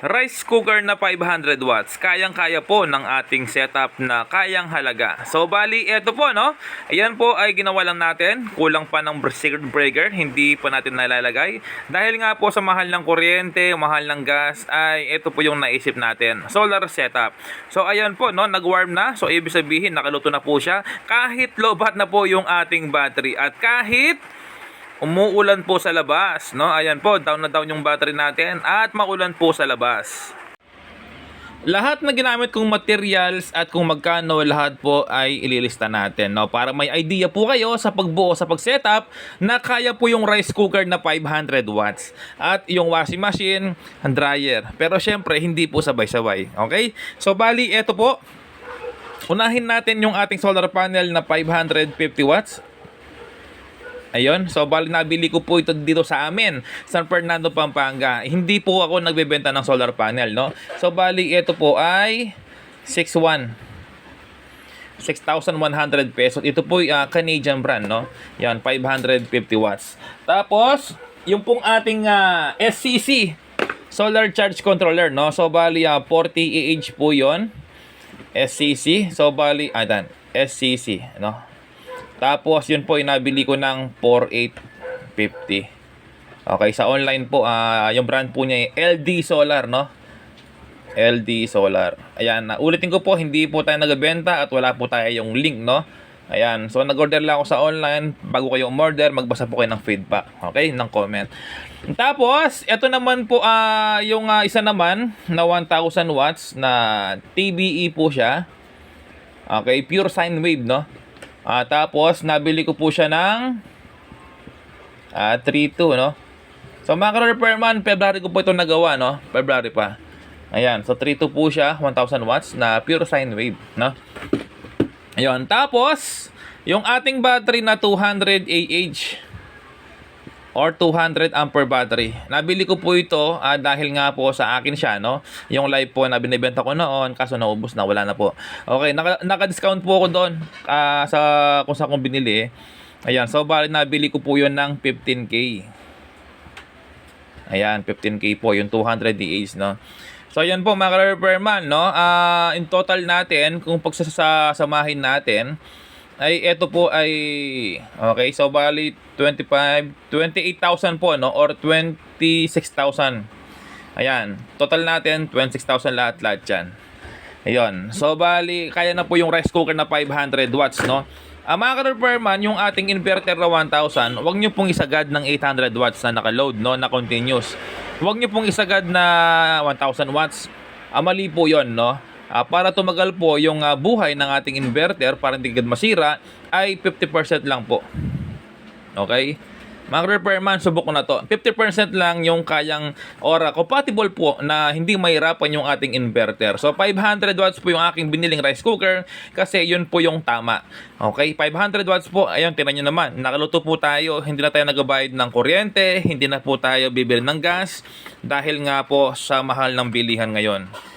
rice cooker na 500 watts. Kayang-kaya po ng ating setup na kayang halaga. So, bali, eto po, no? Ayan po ay ginawa lang natin. Kulang pa ng circuit breaker. Hindi pa natin nalalagay. Dahil nga po sa mahal ng kuryente, mahal ng gas, ay ito po yung naisip natin. Solar setup. So, ayan po, no? Nag-warm na. So, ibig sabihin, nakaluto na po siya. Kahit lobat na po yung ating battery. At kahit umuulan po sa labas, no? Ayan po, down na down yung battery natin at maulan po sa labas. Lahat na ginamit kong materials at kung magkano lahat po ay ililista natin, no? Para may idea po kayo sa pagbuo sa pag-setup na kaya po yung rice cooker na 500 watts at yung washing machine, and dryer. Pero syempre, hindi po sabay-sabay, okay? So bali, eto po. Unahin natin yung ating solar panel na 550 watts Ayun, so bali nabili ko po ito dito sa amin, San Fernando, Pampanga. Hindi po ako nagbebenta ng solar panel, no? So bali ito po ay 61 6,100 pesos. Ito po ah, Canadian brand, no? Yan, 550 watts. Tapos, yung pong ating ah, SCC, Solar Charge Controller, no? So, bali, ah, 40 AH po yon SCC. So, bali, adan, SCC, no? Tapos, yun po, inabili ko ng 4,850. Okay, sa online po, ah yung brand po niya ay LD Solar, no? LD Solar. Ayan, na ulitin ko po, hindi po tayo nagbebenta at wala po tayo yung link, no? Ayan, so nag-order lang ako sa online. Bago kayo umorder, magbasa po kayo ng feedback, okay? Ng comment. Tapos, ito naman po, ah yung ah, isa naman na 1,000 watts na TBE po siya. Okay, pure sine wave, no? Ah, tapos, nabili ko po siya ng ah 3.2, no? So, mga ka-repairman, February ko po ito nagawa, no? February pa. Ayan, so 3.2 po siya, 1,000 watts na pure sine wave, no? Ayun, tapos, yung ating battery na 200 AH or 200 ampere battery. Nabili ko po ito ah, dahil nga po sa akin siya, no? Yung live po na binibenta ko noon, kaso naubos na, wala na po. Okay, naka, naka-discount po ako doon ah, sa kung saan kong binili. Ayan, so bali nabili ko po yun ng 15K. Ayan, 15K po, yung 200 DAs, no? So, ayan po, mga repairman, no? Ah, in total natin, kung pagsasamahin natin, ay ito po ay, okay, so bali 25, 28,000 po, no? Or 26,000. Ayan, total natin, 26,000 lahat-lahat yan. Ayun, so bali, kaya na po yung rice cooker na 500 watts, no? Ah, mga ka-repairman, yung ating inverter na 1,000, huwag nyo pong isagad ng 800 watts na naka-load, no, na continuous. Huwag nyo pong isagad na 1,000 watts. Ah, mali po yon no? Ah, para tumagal po yung ah, buhay ng ating inverter, para hindi agad masira, ay 50% lang po. Okay? Mga repairman, subok ko na to. 50% lang yung kayang ora. Compatible po na hindi mahirapan yung ating inverter. So, 500 watts po yung aking biniling rice cooker kasi yun po yung tama. Okay? 500 watts po. Ayun, tinan nyo naman. Nakaluto po tayo. Hindi na tayo nagabayad ng kuryente. Hindi na po tayo bibili ng gas dahil nga po sa mahal ng bilihan ngayon.